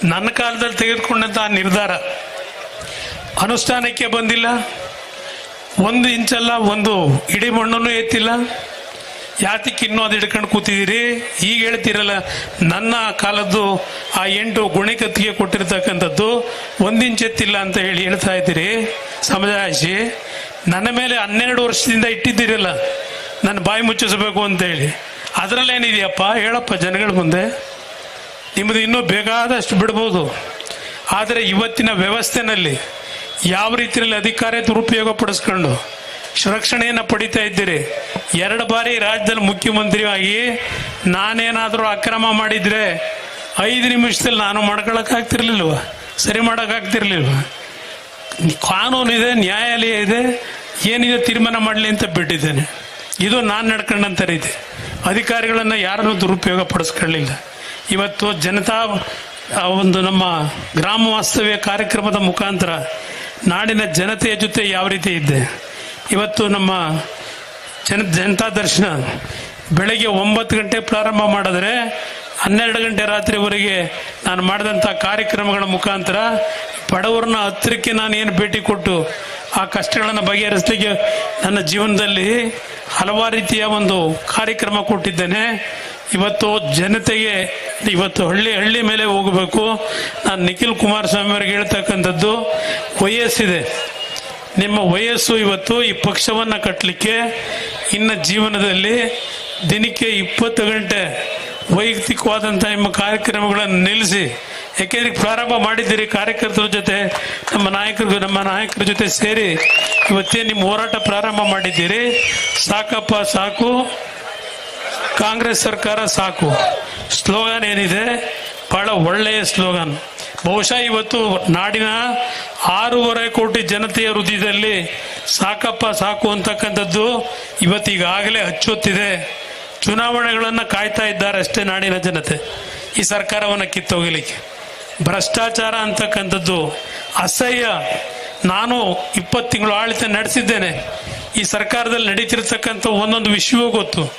ನನ್ನ ಕಾಲದಲ್ಲಿ ತೆಗೆದುಕೊಂಡಂತ ಆ ನಿರ್ಧಾರ ಅನುಷ್ಠಾನಕ್ಕೆ ಬಂದಿಲ್ಲ. ಒಂದು ಇಂಚಲ್ಲ ಒಂದು ಇಡೀ ಮಣ್ಣನ್ನು ಎತ್ತಿಲ್ಲ. ಯಾತಕ್ಕೆ ಇನ್ನೂ ಅದು ಹಿಡ್ಕೊಂಡು ಕೂತಿದ್ದೀರಿ. ಈಗ ಹೇಳ್ತೀರಲ್ಲ, ನನ್ನ ಕಾಲದ್ದು ಆ ಎಂಟು ಗುಣಿಕತ್ತಿಗೆ ಕೊಟ್ಟಿರ್ತಕ್ಕಂಥದ್ದು ಒಂದಿಂಚೆತ್ತಿಲ್ಲ ಅಂತ ಹೇಳಿ ಹೇಳ್ತಾ ಇದ್ದೀರಿ. ಸಮಜಾಯಿಸಿ ನನ್ನ ಮೇಲೆ ಹನ್ನೆರಡು ವರ್ಷದಿಂದ ಇಟ್ಟಿದ್ದೀರಲ್ಲ, ನನ್ನ ಬಾಯಿ ಮುಚ್ಚಿಸಬೇಕು ಅಂತ ಹೇಳಿ. ಅದರಲ್ಲೇನಿದೆಯಪ್ಪ? ಹೇಳಪ್ಪ ಜನಗಳ ಮುಂದೆ. ನಿಮ್ಮದು ಇನ್ನೂ ಬೇಕಾದಷ್ಟು ಬಿಡ್ಬೋದು. ಆದರೆ ಇವತ್ತಿನ ವ್ಯವಸ್ಥೆನಲ್ಲಿ ಯಾವ ರೀತಿಯಲ್ಲಿ ಅಧಿಕಾರ ದುರುಪಯೋಗ ಪಡಿಸ್ಕೊಂಡು ಸುರಕ್ಷಣೆಯನ್ನು ಪಡಿತಾ ಇದ್ದೀರಿ. ಎರಡು ಬಾರಿ ರಾಜ್ಯದಲ್ಲಿ ಮುಖ್ಯಮಂತ್ರಿಯಾಗಿ ನಾನೇನಾದರೂ ಅಕ್ರಮ ಮಾಡಿದರೆ ಐದು ನಿಮಿಷದಲ್ಲಿ ನಾನು ಮಾಡ್ಕೊಳಕ್ಕಾಗ್ತಿರ್ಲಿಲ್ವ ಸರಿ ಮಾಡೋಕ್ಕಾಗ್ತಿರ್ಲಿಲ್ವ ಕಾನೂನು ಇದೆ, ನ್ಯಾಯಾಲಯ ಇದೆ, ಏನಿದೆ ತೀರ್ಮಾನ ಮಾಡಲಿ ಅಂತ ಬಿಟ್ಟಿದ್ದೇನೆ. ಇದು ನಾನು ನಡ್ಕೊಂಡಂತ ರೀತಿ. ಅಧಿಕಾರಿಗಳನ್ನು ಯಾರನ್ನು ದುರುಪಯೋಗ ಪಡಿಸ್ಕೊಳ್ಳಿಲ್ಲ. ಇವತ್ತು ಜನತಾ ಒಂದು ನಮ್ಮ ಗ್ರಾಮ ವಾಸ್ತವ್ಯ ಕಾರ್ಯಕ್ರಮದ ಮುಖಾಂತರ ನಾಡಿನ ಜನತೆಯ ಜೊತೆ ಯಾವ ರೀತಿ ಇದ್ದೆ? ಇವತ್ತು ನಮ್ಮ ಜನ ಜನತಾ ದರ್ಶನ ಬೆಳಗ್ಗೆ ಒಂಬತ್ತು ಗಂಟೆ ಪ್ರಾರಂಭ ಮಾಡಿದ್ರೆ ಹನ್ನೆರಡು ಗಂಟೆ ರಾತ್ರಿವರೆಗೆ ನಾನು ಮಾಡಿದಂಥ ಕಾರ್ಯಕ್ರಮಗಳ ಮುಖಾಂತರ ಬಡವರನ್ನ ಹತ್ತಿರಕ್ಕೆ ನಾನು ಏನು ಭೇಟಿ ಕೊಟ್ಟು ಆ ಕಷ್ಟಗಳನ್ನು ಬಗೆಹರಿಸಲಿಕ್ಕೆ ನನ್ನ ಜೀವನದಲ್ಲಿ ಹಲವಾರು ರೀತಿಯ ಒಂದು ಕಾರ್ಯಕ್ರಮ ಕೊಟ್ಟಿದ್ದೇನೆ. ಇವತ್ತು ಜನತೆಗೆ, ಇವತ್ತು ಹಳ್ಳಿ ಹಳ್ಳಿ ಮೇಲೆ ಹೋಗಬೇಕು. ನಾನು ನಿಖಿಲ್ ಕುಮಾರಸ್ವಾಮಿ ಅವರಿಗೆ ಹೇಳ್ತಕ್ಕಂಥದ್ದು, ವಯಸ್ಸಿದೆ. ನಿಮ್ಮ ವಯಸ್ಸು ಇವತ್ತು ಈ ಪಕ್ಷವನ್ನು ಕಟ್ಟಲಿಕ್ಕೆ ಇನ್ನು ಜೀವನದಲ್ಲಿ ದಿನಕ್ಕೆ ಇಪ್ಪತ್ತು ಗಂಟೆ ವೈಯಕ್ತಿಕವಾದಂಥ ನಿಮ್ಮ ಕಾರ್ಯಕ್ರಮಗಳನ್ನು ನಿಲ್ಲಿಸಿ. ಯಾಕೆಂದ್ರೆ ಪ್ರಾರಂಭ ಮಾಡಿದ್ದೀರಿ ಕಾರ್ಯಕರ್ತರ ಜೊತೆ, ನಮ್ಮ ನಾಯಕರು, ನಮ್ಮ ನಾಯಕರ ಜೊತೆ ಸೇರಿ ಇವತ್ತೇ ನಿಮ್ಮ ಹೋರಾಟ ಪ್ರಾರಂಭ ಮಾಡಿದ್ದೀರಿ. ಸಾಕಪ್ಪ, ಸಾಕು. ಕಾಂಗ್ರೆಸ್ ಸರ್ಕಾರ ಸಾಕು. ಸ್ಲೋಗನ್ ಏನಿದೆ? ಬಹಳ ಒಳ್ಳೆಯ ಸ್ಲೋಗನ್. ಬಹುಶಃ ಇವತ್ತು ನಾಡಿನ ಆರೂವರೆ ಕೋಟಿ ಜನತೆಯ ಹೃದಯದಲ್ಲಿ ಸಾಕಪ್ಪ ಸಾಕು ಅಂತಕ್ಕಂಥದ್ದು ಇವತ್ತೀಗಾಗಲೇ ಹಚ್ಚುತ್ತಿದೆ. ಚುನಾವಣೆಗಳನ್ನು ಕಾಯ್ತಾ ಇದ್ದಾರೆ ಅಷ್ಟೇ ನಾಡಿನ ಜನತೆ. ಈ ಸರ್ಕಾರವನ್ನು ಕಿತ್ತೋಗಲಿಕ್ಕೆ. ಭ್ರಷ್ಟಾಚಾರ ಅಂತಕ್ಕಂಥದ್ದು ಅಸಹ್ಯ. ನಾನು ಇಪ್ಪತ್ತು ತಿಂಗಳು ಆಳಿತ ನಡೆಸಿದ್ದೇನೆ. ಈ ಸರ್ಕಾರದಲ್ಲಿ ನಡೀತಿರ್ತಕ್ಕಂಥ ಒಂದೊಂದು ವಿಷಯವೂ ಗೊತ್ತು.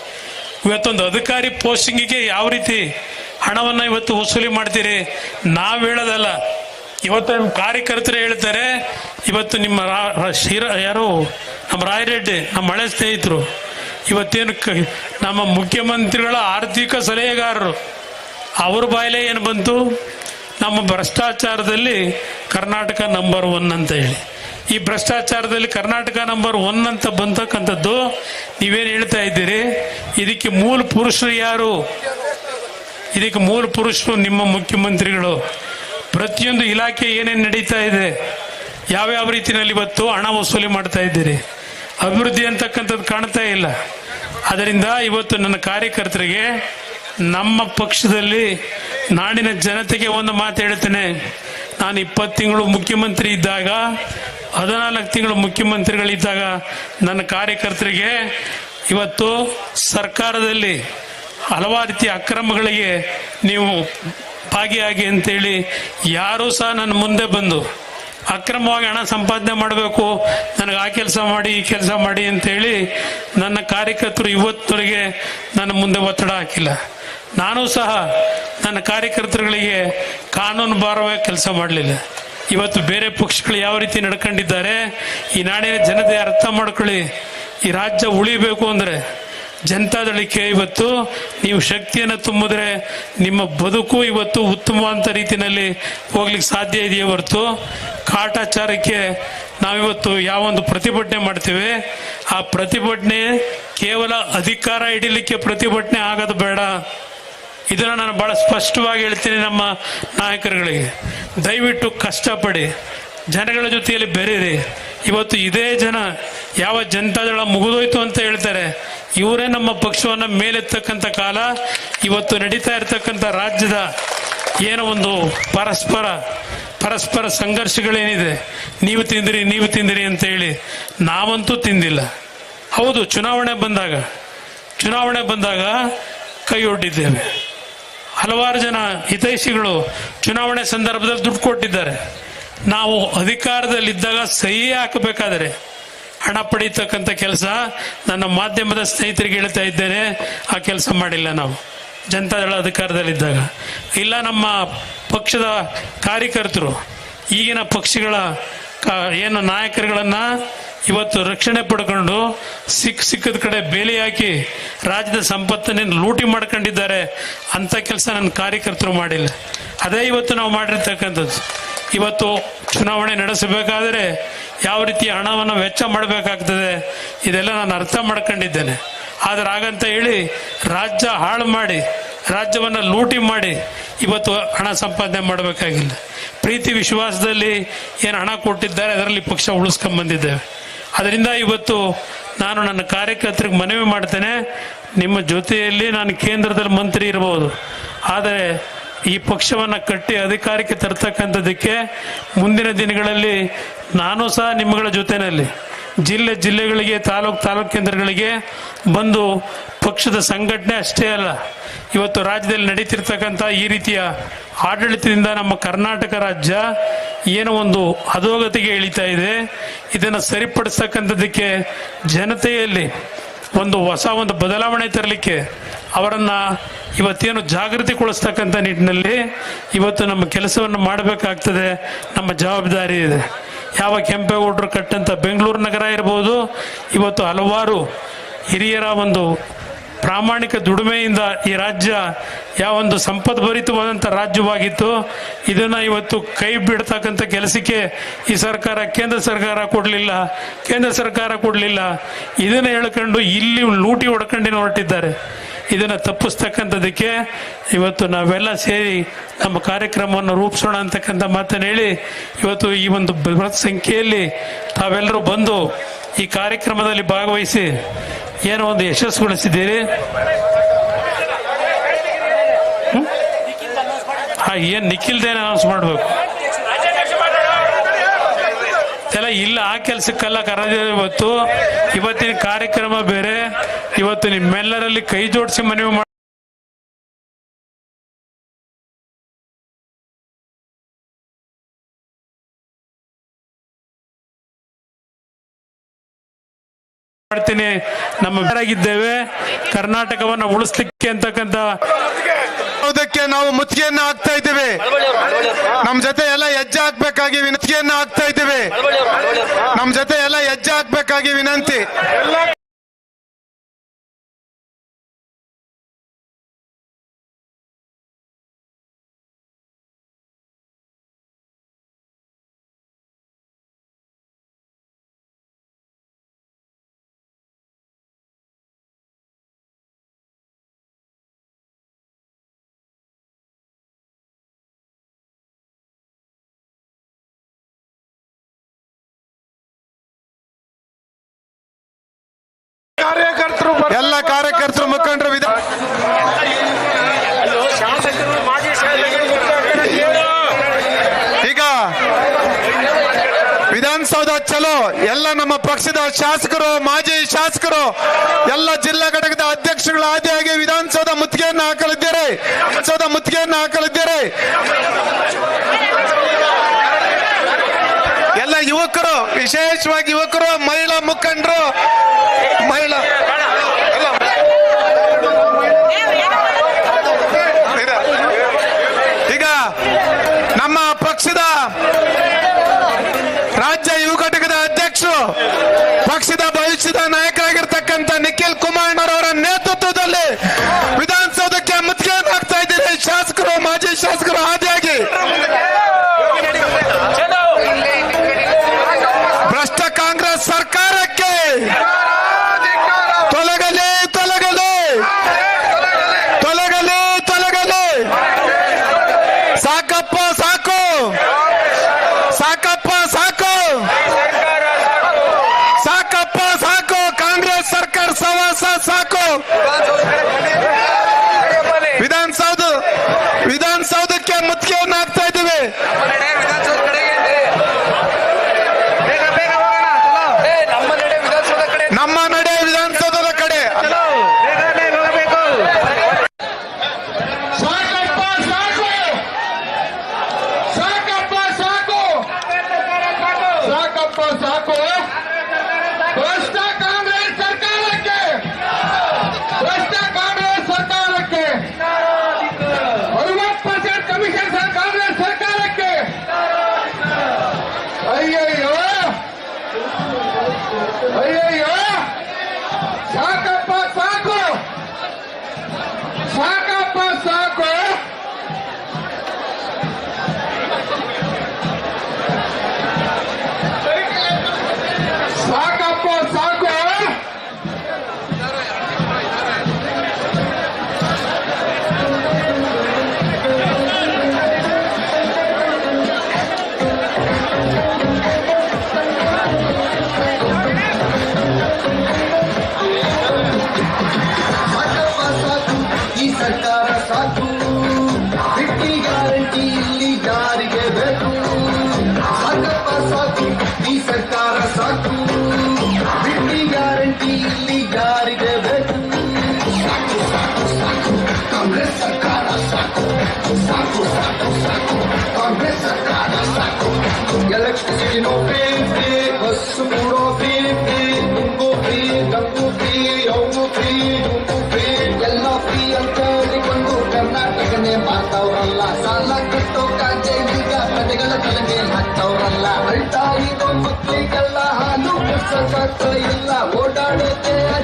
ಇವತ್ತೊಂದು ಅಧಿಕಾರಿ ಪೋಸ್ಟಿಂಗಿಗೆ ಯಾವ ರೀತಿ ಹಣವನ್ನು ಇವತ್ತು ವಸೂಲಿ ಮಾಡ್ತೀರಿ? ನಾವು ಹೇಳೋದಲ್ಲ. ಇವತ್ತು ನಮ್ಮ ಕಾರ್ಯಕರ್ತರು ಹೇಳ್ತಾರೆ, ಇವತ್ತು ನಿಮ್ಮ ಶಿರ, ಯಾರು? ನಮ್ಮ ರಾಯರೆಡ್ಡಿ, ನಮ್ಮ ಹಳೆ ಸ್ನೇಹಿತರು. ಇವತ್ತೇನು ನಮ್ಮ ಮುಖ್ಯಮಂತ್ರಿಗಳ ಆರ್ಥಿಕ ಸಲಹೆಗಾರರು. ಅವ್ರ ಬಾಯಲ್ಲೇ ಏನು ಬಂತು? ನಮ್ಮ ಭ್ರಷ್ಟಾಚಾರದಲ್ಲಿ ಕರ್ನಾಟಕ ನಂಬರ್ ಒನ್ ಅಂತ ಹೇಳಿ. ಈ ಭ್ರಷ್ಟಾಚಾರದಲ್ಲಿ ಕರ್ನಾಟಕ ನಂಬರ್ ಒನ್ ಅಂತ ಬಂತಕ್ಕಂಥದ್ದು ನೀವೇನು ಹೇಳ್ತಾ ಇದ್ದೀರಿ? ಇದಕ್ಕೆ ಮೂಲ ಪುರುಷರು ಯಾರು? ಇದಕ್ಕೆ ಮೂಲ ಪುರುಷರು ನಿಮ್ಮ ಮುಖ್ಯಮಂತ್ರಿಗಳು. ಪ್ರತಿಯೊಂದು ಇಲಾಖೆ ಏನೇನು ನಡೀತಾ ಇದೆ, ಯಾವ್ಯಾವ ರೀತಿಯಲ್ಲಿ ಇವತ್ತು ಹಣ ವಸೂಲಿ ಮಾಡ್ತಾ ಇದ್ದೀರಿ? ಅಭಿವೃದ್ಧಿ ಅಂತಕ್ಕಂಥದ್ದು ಕಾಣ್ತಾ ಇಲ್ಲ. ಅದರಿಂದ ಇವತ್ತು ನನ್ನ ಕಾರ್ಯಕರ್ತರಿಗೆ ನಮ್ಮ ಪಕ್ಷದಲ್ಲಿ ನಾಡಿನ ಜನತೆಗೆ ಒಂದು ಮಾತು ಹೇಳ್ತೇನೆ. ನಾನು ಇಪ್ಪತ್ತು ತಿಂಗಳು ಮುಖ್ಯಮಂತ್ರಿ ಇದ್ದಾಗ, ಹದಿನಾಲ್ಕು ತಿಂಗಳು ಮುಖ್ಯಮಂತ್ರಿಗಳಿದ್ದಾಗ ನನ್ನ ಕಾರ್ಯಕರ್ತರಿಗೆ ಇವತ್ತು ಸರ್ಕಾರದಲ್ಲಿ ಹಲವಾರು ರೀತಿಯ ಅಕ್ರಮಗಳಿಗೆ ನೀವು ಭಾಗಿಯಾಗಿ ಅಂತೇಳಿ ಯಾರೂ ಸಹ ನನ್ನ ಮುಂದೆ ಬಂದು ಅಕ್ರಮವಾಗಿ ಹಣ ಸಂಪಾದನೆ ಮಾಡಬೇಕು, ನನಗೆ ಆ ಕೆಲಸ ಮಾಡಿ, ಈ ಕೆಲಸ ಮಾಡಿ ಅಂತೇಳಿ ನನ್ನ ಕಾರ್ಯಕರ್ತರು ಇವತ್ತರಿಗೆ ನನ್ನ ಮುಂದೆ ಒತ್ತಡ ಹಾಕಿಲ್ಲ. ನಾನು ಸಹ ನನ್ನ ಕಾರ್ಯಕರ್ತರುಗಳಿಗೆ ಕಾನೂನು ಬಾರವಾಗಿ ಕೆಲಸ ಮಾಡಲಿಲ್ಲ. ಇವತ್ತು ಬೇರೆ ಪಕ್ಷಗಳು ಯಾವ ರೀತಿ ನಡ್ಕೊಂಡಿದ್ದಾರೆ, ಈ ನಾಡಿನ ಜನತೆ ಅರ್ಥ ಮಾಡ್ಕೊಳ್ಳಿ, ಈ ರಾಜ್ಯ ಉಳಿಬೇಕು ಅಂದರೆ ಜನತಾದಳಕ್ಕೆ ಇವತ್ತು ನೀವು ಶಕ್ತಿಯನ್ನು ತುಂಬಿದ್ರೆ ನಿಮ್ಮ ಬದುಕು ಇವತ್ತು ಉತ್ತಮವಾದಂಥ ರೀತಿಯಲ್ಲಿ ಹೋಗ್ಲಿಕ್ಕೆ ಸಾಧ್ಯ ಇದೆಯೇ ಹೊರತು ಕಾಟಾಚಾರಕ್ಕೆ ನಾವಿವತ್ತು ಯಾವೊಂದು ಪ್ರತಿಭಟನೆ ಮಾಡ್ತೇವೆ. ಆ ಪ್ರತಿಭಟನೆ ಕೇವಲ ಅಧಿಕಾರ ಹಿಡಿಲಿಕ್ಕೆ ಪ್ರತಿಭಟನೆ ಆಗೋದು ಬೇಡ. ಇದನ್ನು ನಾನು ಭಾಳ ಸ್ಪಷ್ಟವಾಗಿ ಹೇಳ್ತೀನಿ ನಮ್ಮ ನಾಯಕರುಗಳಿಗೆ. ದಯವಿಟ್ಟು ಕಷ್ಟಪಡಿ. ಜನಗಳ ಜೊತೆಯಲ್ಲಿ ಬೆರೀರಿ. ಇವತ್ತು ಇದೇ ಜನ ಯಾವ ಜನತಾದಳ ಮುಗಿದೋಯ್ತು ಅಂತ ಹೇಳ್ತಾರೆ, ಇವರೇ ನಮ್ಮ ಪಕ್ಷವನ್ನು ಮೇಲೆತ್ತಕ್ಕಂಥ ಕಾಲ, ಇವತ್ತು ನಡೀತಾ ಇರತಕ್ಕಂಥ ರಾಜ್ಯದ ಏನೋ ಒಂದು ಪರಸ್ಪರ ಪರಸ್ಪರ ಸಂಘರ್ಷಗಳೇನಿದೆ, ನೀವು ತಿಂದಿರಿ ನೀವು ತಿಂದಿರಿ ಅಂತ ಹೇಳಿ ನಾವಂತೂ ತಿಂದಿಲ್ಲ. ಹೌದು, ಚುನಾವಣೆ ಬಂದಾಗ ಚುನಾವಣೆ ಬಂದಾಗ ಕೈ ಒಡ್ಡಿದ್ದೇವೆ. ಹಲವಾರು ಜನ ಹಿತೈಷಿಗಳು ಚುನಾವಣೆ ಸಂದರ್ಭದಲ್ಲಿ ದುಡ್ಡು ಕೊಟ್ಟಿದ್ದಾರೆ. ನಾವು ಅಧಿಕಾರದಲ್ಲಿದ್ದಾಗ ಸಹಿ ಹಾಕಬೇಕಾದರೆ ಹಣ ಪಡೀತಕ್ಕಂಥ ಕೆಲಸ ನನ್ನ ಮಾಧ್ಯಮದ ಸ್ನೇಹಿತರಿಗೆ ಹೇಳ್ತಾ ಇದ್ದೇನೆ, ಆ ಕೆಲಸ ಮಾಡಿಲ್ಲ ನಾವು. ಜನತಾದಳ ಅಧಿಕಾರದಲ್ಲಿದ್ದಾಗ. ಇಲ್ಲ, ನಮ್ಮ ಪಕ್ಷದ ಕಾರ್ಯಕರ್ತರು, ಈಗಿನ ಪಕ್ಷಗಳ ಏನು ನಾಯಕರುಗಳನ್ನು ಇವತ್ತು ರಕ್ಷಣೆ ಪಡ್ಕೊಂಡು ಸಿಕ್ಕ ಸಿಕ್ಕದ ಕಡೆ ಬೇಲಿ ಹಾಕಿ ರಾಜ್ಯದ ಸಂಪತ್ತನ್ನೇನು ಲೂಟಿ ಮಾಡ್ಕೊಂಡಿದ್ದಾರೆ ಅಂತ ಕೆಲಸ ನನ್ನ ಕಾರ್ಯಕರ್ತರು ಮಾಡಿಲ್ಲ. ಅದೇ ಇವತ್ತು ನಾವು ಮಾಡಿರ್ತಕ್ಕಂಥದ್ದು. ಇವತ್ತು ಚುನಾವಣೆ ನಡೆಸಬೇಕಾದರೆ ಯಾವ ರೀತಿ ಹಣವನ್ನು ವೆಚ್ಚ ಮಾಡಬೇಕಾಗ್ತದೆ, ಇದೆಲ್ಲ ನಾನು ಅರ್ಥ ಮಾಡ್ಕೊಂಡಿದ್ದೇನೆ. ಆದ್ರೆ ಹಾಗಂತ ಹೇಳಿ, ರಾಜ್ಯ ಹಾಳು ಮಾಡಿ, ರಾಜ್ಯವನ್ನು ಲೂಟಿ ಮಾಡಿ ಇವತ್ತು ಹಣ ಸಂಪಾದನೆ ಮಾಡಬೇಕಾಗಿಲ್ಲ. ಪ್ರೀತಿ ವಿಶ್ವಾಸದಲ್ಲಿ ಏನು ಹಣ ಕೊಟ್ಟಿದ್ದಾರೆ, ಅದರಲ್ಲಿ ಪಕ್ಷ ಉಳಿಸ್ಕೊಂಡ್ ಬಂದಿದ್ದೇವೆ. ಅದರಿಂದ ಇವತ್ತು ನಾನು ನನ್ನ ಕಾರ್ಯಕರ್ತರಿಗೆ ಮನವಿ ಮಾಡ್ತೇನೆ, ನಿಮ್ಮ ಜೊತೆಯಲ್ಲಿ ನಾನು ಕೇಂದ್ರದಲ್ಲಿ ಮಂತ್ರಿ ಇರಬಹುದು ಆದರೆ ಈ ಪಕ್ಷವನ್ನು ಕಟ್ಟಿ ಅಧಿಕಾರಕ್ಕೆ ತರ್ತಕ್ಕಂಥದ್ದಕ್ಕೆ ಮುಂದಿನ ದಿನಗಳಲ್ಲಿ ನಾನು ಸಹ ನಿಮ್ಮಗಳ ಜೊತೆಯಲ್ಲಿ ಜಿಲ್ಲೆ ಜಿಲ್ಲೆಗಳಿಗೆ, ತಾಲೂಕು ತಾಲೂಕು ಕೇಂದ್ರಗಳಿಗೆ ಬಂದು ಪಕ್ಷದ ಸಂಘಟನೆ ಅಷ್ಟೇ ಅಲ್ಲ, ಇವತ್ತು ರಾಜ್ಯದಲ್ಲಿ ನಡೀತಿರ್ತಕ್ಕಂಥ ಈ ರೀತಿಯ ಆಡಳಿತದಿಂದ ನಮ್ಮ ಕರ್ನಾಟಕ ರಾಜ್ಯ ಏನೋ ಒಂದು ಅಧೋಗತಿಗೆ ಇಳಿತಾ ಇದೆ. ಇದನ್ನು ಸರಿಪಡಿಸ್ತಕ್ಕಂಥದ್ದಕ್ಕೆ ಜನತೆಯಲ್ಲಿ ಒಂದು ಹೊಸ ಒಂದು ಬದಲಾವಣೆ ತರಲಿಕ್ಕೆ ಅವರನ್ನ ಇವತ್ತೇನು ಜಾಗೃತಿಗೊಳಿಸ್ತಕ್ಕಂಥ ನಿಟ್ಟಿನಲ್ಲಿ ಇವತ್ತು ನಮ್ಮ ಕೆಲಸವನ್ನು ಮಾಡಬೇಕಾಗ್ತದೆ. ನಮ್ಮ ಜವಾಬ್ದಾರಿ ಇದೆ. ಯಾವ ಕೆಂಪೇಗೌಡರು ಕಟ್ಟಂತ ಬೆಂಗಳೂರು ನಗರ ಇರ್ಬೋದು, ಇವತ್ತು ಹಲವಾರು ಹಿರಿಯರ ಒಂದು ಪ್ರಾಮಾಣಿಕ ದುಡಿಮೆಯಿಂದ ಈ ರಾಜ್ಯ ಯಾವ ಒಂದು ಸಂಪದ್ಭರಿತವಾದಂಥ ರಾಜ್ಯವಾಗಿತ್ತು. ಇದನ್ನ ಇವತ್ತು ಕೈ ಬಿಡ್ತಕ್ಕಂಥ ಕೆಲಸಕ್ಕೆ ಈ ಸರ್ಕಾರ, ಕೇಂದ್ರ ಸರ್ಕಾರ ಕೊಡಲಿಲ್ಲ, ಕೇಂದ್ರ ಸರ್ಕಾರ ಕೊಡಲಿಲ್ಲ. ಇದನ್ನು ಹೇಳ್ಕೊಂಡು ಇಲ್ಲಿ ಲೂಟಿ ಹೊಡ್ಕೊಂಡಿನ ಹೊರಟಿದ್ದಾರೆ. ಇದನ್ನು ತಪ್ಪಿಸ್ತಕ್ಕಂಥದ್ದಕ್ಕೆ ಇವತ್ತು ನಾವೆಲ್ಲ ಸೇರಿ ನಮ್ಮ ಕಾರ್ಯಕ್ರಮವನ್ನು ರೂಪಿಸೋಣ ಅಂತಕ್ಕಂಥ ಮಾತನ್ನು ಹೇಳಿ ಇವತ್ತು ಈ ಒಂದು ಬೃಹತ್ ಸಂಖ್ಯೆಯಲ್ಲಿ ತಾವೆಲ್ಲರೂ ಬಂದು ಈ ಕಾರ್ಯಕ್ರಮದಲ್ಲಿ ಭಾಗವಹಿಸಿ ಏನೋ ಒಂದು ಯಶಸ್ಸುಗೊಳಿಸಿದ್ದೀರಿ ಏನು ನಿಖಿಲ್ದೇನೆ ಅನೌನ್ಸ್ ಮಾಡ್ಬೇಕು ಎಲ್ಲ ಇಲ್ಲ ಆ ಕೆಲ್ಸಕ್ಕೆಲ್ಲ ಕರೆದಿರೋ ಇವತ್ತು. ಇವತ್ತಿನ ಕಾರ್ಯಕ್ರಮ ಬೇರೆ. ಇವತ್ತು ನಿಮ್ಮೆಲ್ಲರಲ್ಲಿ ಕೈ ಜೋಡಿಸಿ ಮನವಿ ಮಾಡಿ ಮಾಡ್ತೀನಿ. ನಮ್ಮ ಬೇರಾಗಿದ್ದೇವೆ ಕರ್ನಾಟಕವನ್ನ ಉಳಿಸ್ಲಿಕ್ಕೆ ಅಂತಕ್ಕಂತ ಅದಕ್ಕೆ ನಾವು ಮುತ್ತಿಗೆಯನ್ನ ಹಾಕ್ತಾ ಇದ್ದೇವೆ? ನಮ್ ಜೊತೆ ಎಲ್ಲ ಹೆಜ್ಜೆ ಹಾಕ್ಬೇಕಾಗಿ ವಿನಂತಿಯನ್ನ ಹಾಕ್ತಾ ಇದ್ದೇವೆ. ನಮ್ ಜೊತೆ ಎಲ್ಲ ಹೆಜ್ಜೆ ಹಾಕ್ಬೇಕಾಗಿ ವಿನಂತಿ. ಮುಖಂಡರು ವಿಧ ಈಗ ವಿಧಾನಸೌಧ ಚಲೋ ಎಲ್ಲ ನಮ್ಮ ಪಕ್ಷದ ಶಾಸಕರು ಮಾಜಿ ಶಾಸಕರು ಎಲ್ಲ ಜಿಲ್ಲಾ ಘಟಕದ ಅಧ್ಯಕ್ಷರುಗಳ ಆದಿಯಾಗಿ ವಿಧಾನಸೌಧ ಮುತ್ತಿಗೆಯನ್ನು ಹಾಕಲಿದ್ದಾರೆ. ವಿಧಾನಸೌಧ ಮುತ್ತಿಗೆಯನ್ನು ಹಾಕಲಿದ್ದಾರೆ. ಎಲ್ಲ ಯುವಕರು ವಿಶೇಷವಾಗಿ ಯುವಕರು ಮಹಿಳಾ ಮುಖಂಡರು ಮಹಿಳಾ ಎಲ್ಲ ಈಗ ನಮ್ಮ ಪಕ್ಷದ ರಾಜ್ಯ ಯುವ ಘಟಕದ ಅಧ್ಯಕ್ಷರು ಪಕ್ಷದ ಭವಿಷ್ಯದ ನಾಯಕರಾಗಿರ್ತಕ್ಕಂಥ ನಿಖಿಲ್ ಕುಮಾರಣ್ಣರವರ ನೇತೃತ್ವದಲ್ಲಿ ವಿಧಾನಸೌಧಕ್ಕೆ ಮುತ್ತಿಗೆ ಹಾಕ್ತಾ ಇದ್ದೀರಿ ಶಾಸಕರು ಮಾಜಿ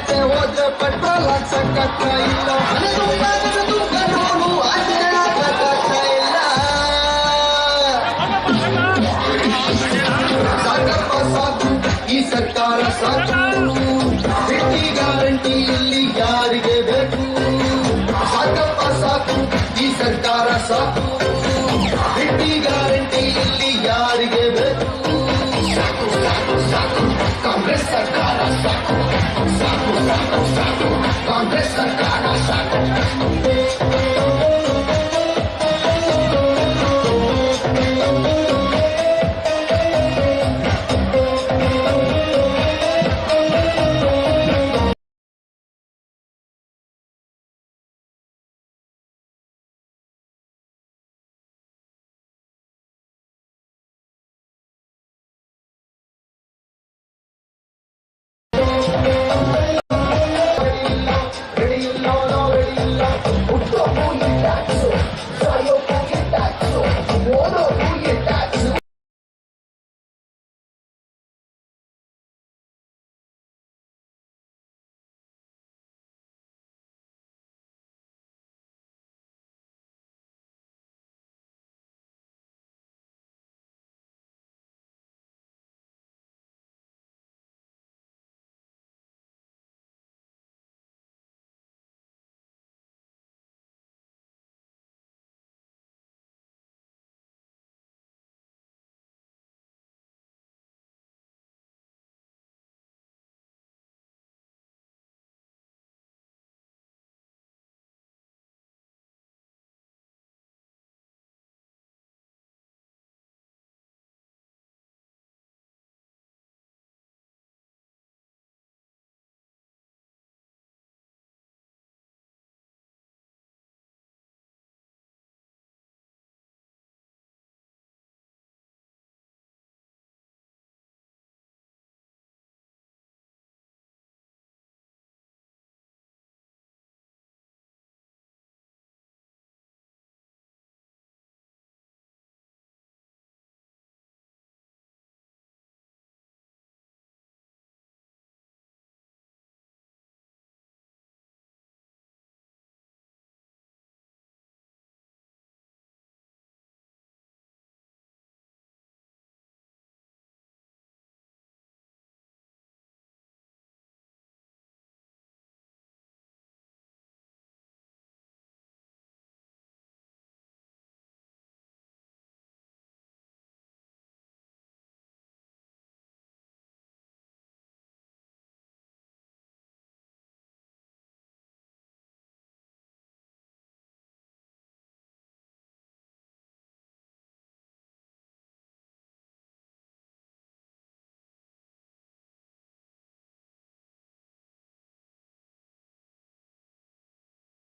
ಕಟ್ಟೆ ಹೋದ್ರೆ ಪೆಟ್ರೋಲ್ ಹಾಕ್ಸಕ್ಕತ್ತ ಇಲ್ಲ ಮನೆಗೂ ಕಾಸು ಕಣ್ಣು ಆಚರಣೆ ಹಾಕಕ್ಕತ್ತ ಇಲ್ಲ ಸಾಕಪ್ಪ ಸಾಕು ಈ ಸರ್ಕಾರ ಸಾಕು ಬಿಟ್ಟಿ ಗ್ಯಾರಂಟಿ ಇಲ್ಲಿ ಯಾರಿಗೆ ಬೇಕು ಸಾಕಪ್ಪ ಸಾಕು ಈ ಸರ್ಕಾರ ಸಾಕು ಬಿಟ್ಟಿ ಗ್ಯಾರಂಟಿ ಇಲ್ಲಿ ಯಾರಿಗೆ ಬೇಕು ಸಾಕು ಸಾಕು ಸಾಕು ಕಾಂಗ್ರೆಸ್ ಸರ್ಕಾರ ಸಾಕು Thank you.